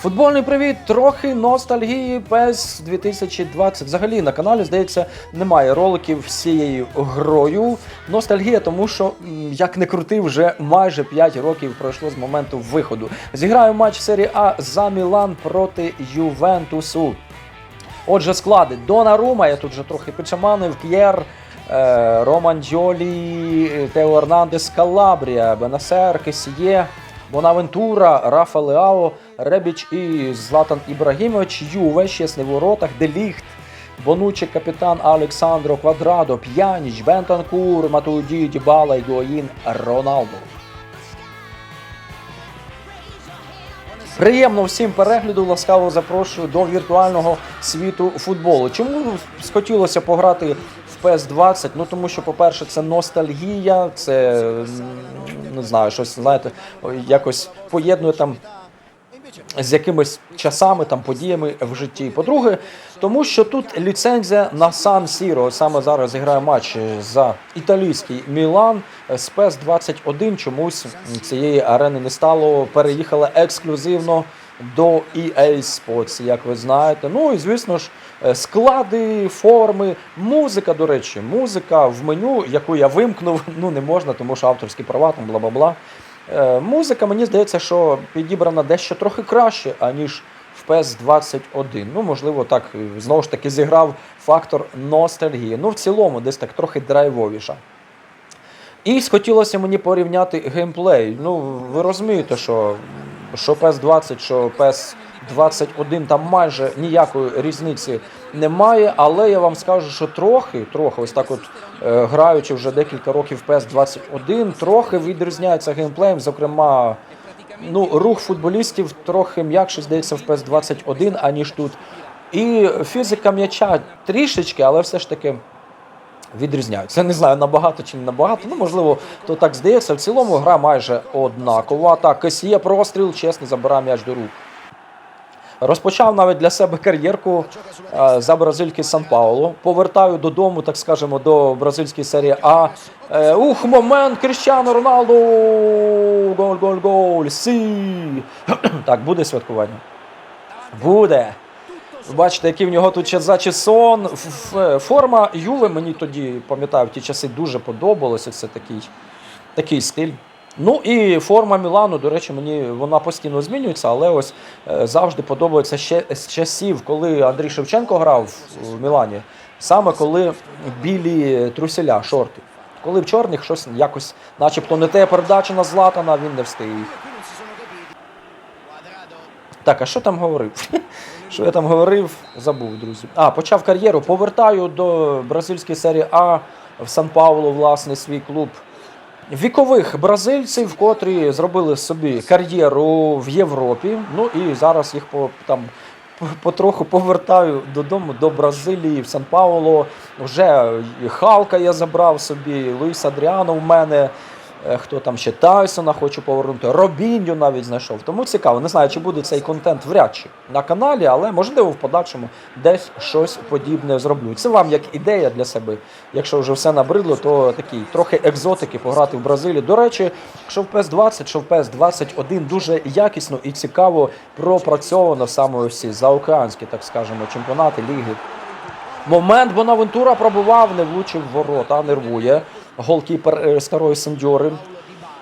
Футбольний привіт, трохи ностальгії PES 2020. Взагалі на каналі, здається, немає роликів всією грою. Ностальгія, тому що, як не крути, вже майже 5 років пройшло з моменту виходу. Зіграю матч серії А за Мілан проти Ювентусу. Отже, склади Донарума, я тут вже трохи підшаманив, П'єр, е, Роман Джолі, Тео Ернандес, Калабрія, Бенасер, Кесіє, Бонавентура, Рафа Леао, Ребіч і Златан Ібрагімович, Юве, чесний в воротах, Деліхт, Бонучі, капітан Александро Квадрадо, П'яніч, Бентанкур, Матуді, Дібала, Гуаїн, Роналду. Приємно всім перегляду, ласкаво запрошую до віртуального світу футболу. Чому схотілося пограти в PES 20? Ну тому що, по-перше, це ностальгія, це не знаю, щось знаєте, якось поєднує там з якимись часами, там подіями в житті. По-друге, тому що тут ліцензія на Сан Сіро. Саме зараз грає матч за італійський Мілан. З PES 21 чомусь цієї арени не стало. Переїхала ексклюзивно до EA Sports, як ви знаєте. Ну і звісно ж, склади, форми, музика, до речі, музика в меню, яку я вимкнув, ну не можна, тому що авторські права, там бла-бла-бла. Е, Музика, мені здається, що підібрана дещо трохи краще, аніж в PES 21. Ну, можливо, так е, знову ж таки зіграв фактор ностальгії. Ну, в цілому, десь так трохи драйвовіша. І схотілося мені порівняти геймплей. Ну, ви розумієте, що, що PES 20, що PES 21 там майже ніякої різниці немає, але я вам скажу, що трохи, трохи, ось так от е, граючи вже декілька років PES 21, трохи відрізняється геймплеєм, зокрема. Ну, рух футболістів трохи м'якше здається в PES 21, аніж тут. І фізика м'яча трішечки, але все ж таки відрізняються. Не знаю, набагато чи не набагато. Ну, можливо, то так здається. В цілому гра майже однакова. Так, Кесіє простріл, чесно, забирає м'яч до рук. Розпочав навіть для себе кар'єрку е, за бразильки Сан Пауло. Повертаю додому, так скажемо, до бразильської серії А. Е, ух, момент Кріщано Роналду! Гол, гол, гол! Сі! Так, буде святкування? Буде. Бачите, який в нього тут ф- Форма Юви мені тоді, пам'ятаю, в ті часи дуже подобалося. Це такий, такий стиль. Ну і форма Мілану, до речі, мені вона постійно змінюється, але ось е, завжди подобається ще з часів, коли Андрій Шевченко грав в Мілані, саме коли білі труселя, шорти. Коли в чорних щось якось, начебто, не те передача на Златана, він не встиг. Так, а що там говорив? Що я там говорив? Забув, друзі. А, почав кар'єру. Повертаю до бразильської серії А в Сан Пауло, власне, свій клуб. Вікових бразильців, котрі зробили собі кар'єру в Європі. Ну і зараз їх по там потроху повертаю додому до Бразилії, в Сан Пауло. Вже Халка я забрав собі, Луїс Адріано в мене. Е, Хто там ще Тайсона хочу повернути, Робіньо навіть знайшов. Тому цікаво. Не знаю, чи буде цей контент вряд чи на каналі, але можливо в подальшому десь щось подібне зроблю. Це вам як ідея для себе. Якщо вже все набридло, то такий трохи екзотики пограти в Бразилії. До речі, що в PES 20, що в PES 21 дуже якісно і цікаво пропрацьовано саме ось заокеанські, так скажемо, чемпіонати ліги. Момент Бонавентура пробував, не влучив ворота, нервує. Голкіпер е, старої Сендьори.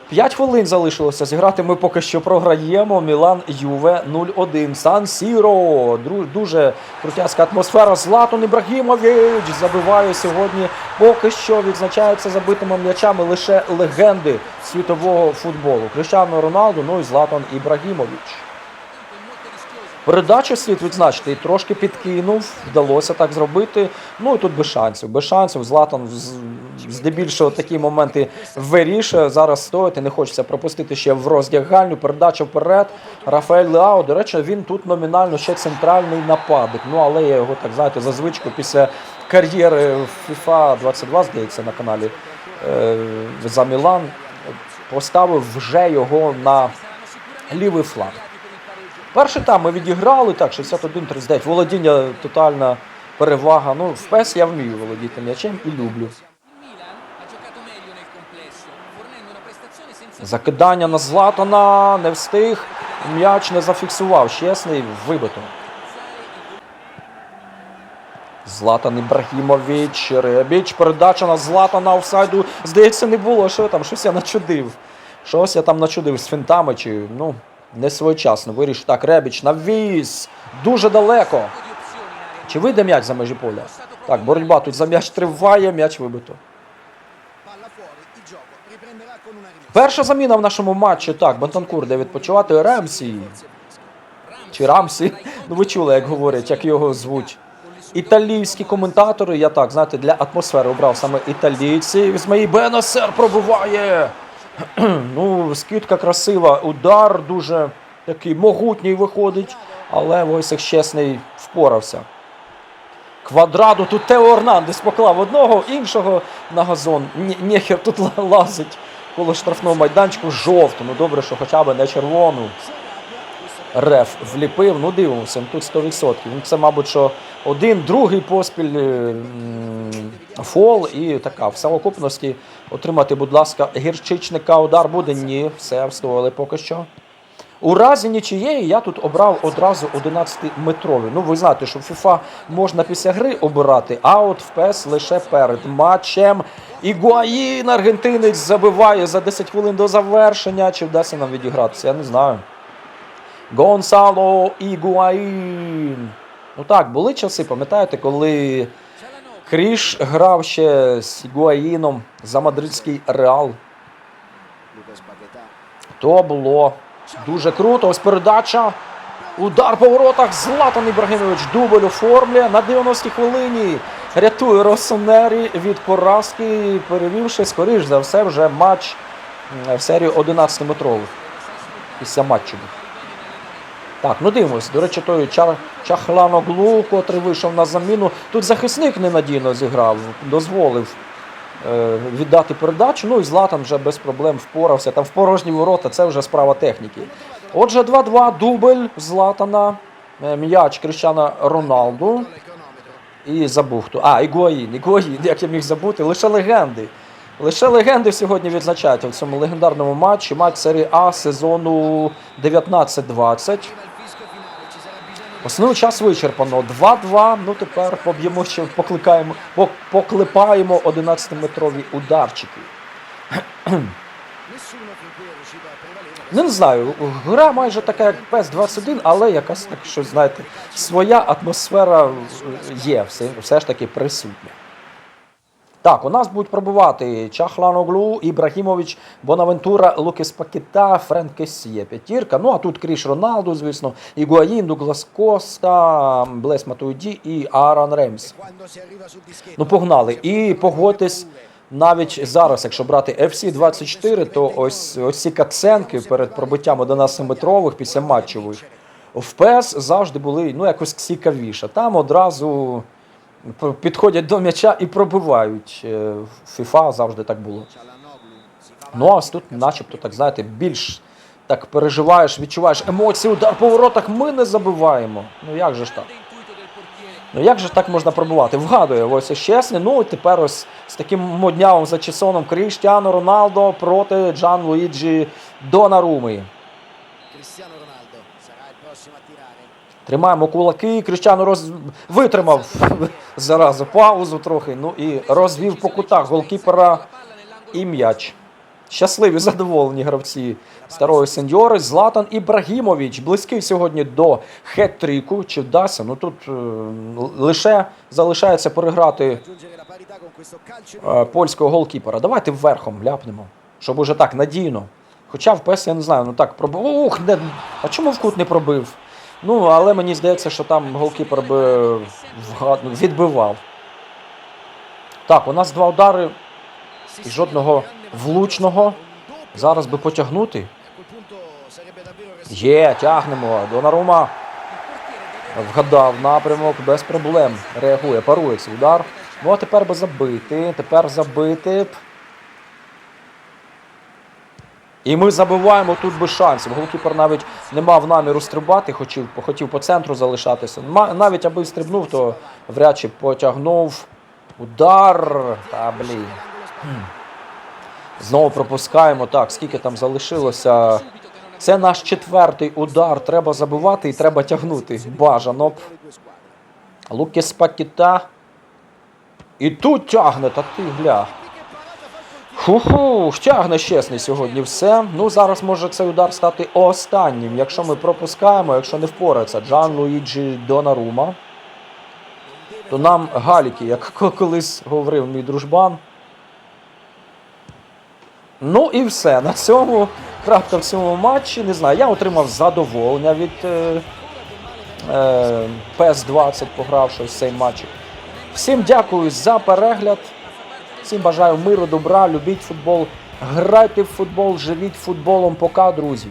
П'ять хвилин залишилося зіграти. Ми поки що програємо. Мілан Юве 0-1. Сан Сіро. Дуже крутяцька атмосфера. Златан Ібрагімович забиває сьогодні. Поки що відзначаються забитими м'ячами лише легенди світового футболу. Кріщано Роналду, ну і Златан Ібрагімович. Передачу слід відзначити, і трошки підкинув, вдалося так зробити. Ну і тут без шансів. Без шансів. Златан здебільшого такі моменти вирішує. Зараз стоїти, не хочеться пропустити ще в роздягальню. Передача вперед. Рафаель Леао. До речі, він тут номінально ще центральний нападник. Ну але я його так знаєте, за звичку після кар'єри в FIFA 22, здається, на каналі е, за Мілан. Поставив вже його на лівий фланг. Перший там ми відіграли, так, 61-39. Володіння тотальна перевага. Ну, в PES я вмію володіти м'ячем і люблю. Закидання на Златана, не встиг. М'яч не зафіксував. Щесний вибито. Златан Ібрагімович, Ребіч, передача на Златана офсайду. Здається, не було. Що там? Щось я начудив. Щось я там начудив з фінтами, чи ну, не своєчасно. Вирішив так, Ребіч навіс. Дуже далеко. Чи вийде м'яч за межі поля? Так, боротьба тут за м'яч триває, м'яч вибито. Перша заміна в нашому матчі. Так, Бантанкур де відпочивати. Ремсі. Чи Рамсі. Ну ви чули, як говорять, як його звуть. Італійські коментатори, я так, знаєте, для атмосфери обрав саме італійці. Ізмаї Бенасер пробиває. Ну, скидка красива, удар дуже такий могутній виходить, але Войсик чесний впорався. Квадраду тут Тео Орнандес поклав одного, іншого на газон. Нєхер тут лазить коло штрафного майданчику жовту. Ну добре, що хоча б не червону. Реф вліпив, ну дивимося, ну, тут 100%. Ну, це, мабуть, що один, другий поспіль е, фол і така в самокупності отримати, будь ласка, гірчичника удар буде. Ні, все встояли поки що. У разі нічиєї я тут обрав одразу 11-метрові. Ну, ви знаєте, що в FIFA можна після гри обирати, а от в PES лише перед матчем. Ігуаїн, аргентинець, забиває за 10 хвилин до завершення. Чи вдасться нам відігратися? Я не знаю. Гонсало Ігуаїн. Ну так, були часи, пам'ятаєте, коли Кріш грав ще з Ігуаїном за мадридський Реал. То було дуже круто. Ось передача. Удар по воротах. Златан Ібрагімович дубль оформлює на 90-й хвилині. Рятує Росонері від поразки, перевівши, скоріш за все, вже матч в серію 11-метрових. Після матчу. Так, ну дивимось. До речі, той Ча- Чахланоглу, котрий вийшов на заміну. Тут захисник ненадійно зіграв, дозволив е, віддати передачу. Ну і Златан вже без проблем впорався. Там в порожні ворота це вже справа техніки. Отже, 2-2, дубль Златана, е, м'яч Крищана Роналду. Con il cronometro. І. А, Ігуаїн, Ігуаїн, як я міг забути, лише легенди. Лише легенди сьогодні відзначають у цьому легендарному матчі. Матч серії А сезону 19-20. Основний час вичерпано. 2-2. Ну тепер поб'ємо ще покликаємо, пок- поклепаємо 11-метрові ударчики. Ну, не знаю, гра майже така, як PES 21, але якась так, що знаєте, своя атмосфера е, є, все, все ж таки присутня. Так, у нас будуть пробувати Чахланоглу, Ібрагімович, Бонавентура, Лукес Пакета, Френк Кесіє, п'ятірка. Ну а тут Кріш Роналду, звісно, Ігуаїн, Дуглас Коста, Блес Матуїді і Аарон Ремс. Ну, погнали. І погодьтесь, навіть зараз, якщо брати FC24, то ось ось ці каценки перед пробиттям 11-метрових після матчових в ПЕС завжди були ну, якось цікавіше. Там одразу підходять до м'яча і пробивають. Е, В FIFA завжди так було. Ну, а тут, начебто, так знаєте, більш так переживаєш, відчуваєш емоції, удар по воротах, ми не забиваємо. Ну як же ж так? Ну як же так можна пробувати? Вгадує ось чесне. Ну і тепер ось з таким моднявим зачесоном Кріштіану Роналдо проти Джан Луїджі Донаруми. Тримаємо кулаки. Кріштіану роз... витримав заразу паузу трохи. Ну і розвів по кутах голкіпера і м'яч. Щасливі, задоволені гравці старої сеньори. Златан Ібрагімович близький сьогодні до хет-тріку. Чи вдасться? Ну тут е, лише залишається переграти е, польського голкіпера. Давайте вверхом ляпнемо, щоб уже так надійно. Хоча в ПЕС, я не знаю, ну так пробив. Ух, не... а чому в кут не пробив? Ну, але мені здається, що там голкіпер би відбивав. Так, у нас два удари і жодного влучного. Зараз би потягнути. Є, тягнемо. Донарума вгадав напрямок без проблем. Реагує, парує цей удар. Ну а тепер би забити. Тепер забити. І ми забиваємо тут без шансів. Голкіпер навіть не мав наміру стрибати, хотів, хотів по центру залишатися. Навіть аби стрибнув, то вряд чи потягнув. Удар. Та блін. Знову пропускаємо. Так, скільки там залишилося? Це наш четвертий удар. Треба забивати і треба тягнути. Бажано б. Лукіс Пакіта. І тут тягне, та ти гля. Ху-ху, тягне чесний сьогодні все. Ну зараз може цей удар стати останнім. Якщо ми пропускаємо, якщо не впорається Джан Луїджі Донарума, то нам галіки, як колись говорив мій дружбан. Ну і все. На цьому крапка в цьому матчі. Не знаю, я отримав задоволення від е, е, PS20, погравши в цей матч. Всім дякую за перегляд. Всім бажаю миру, добра, любіть футбол, грайте в футбол, живіть футболом. Пока, друзі.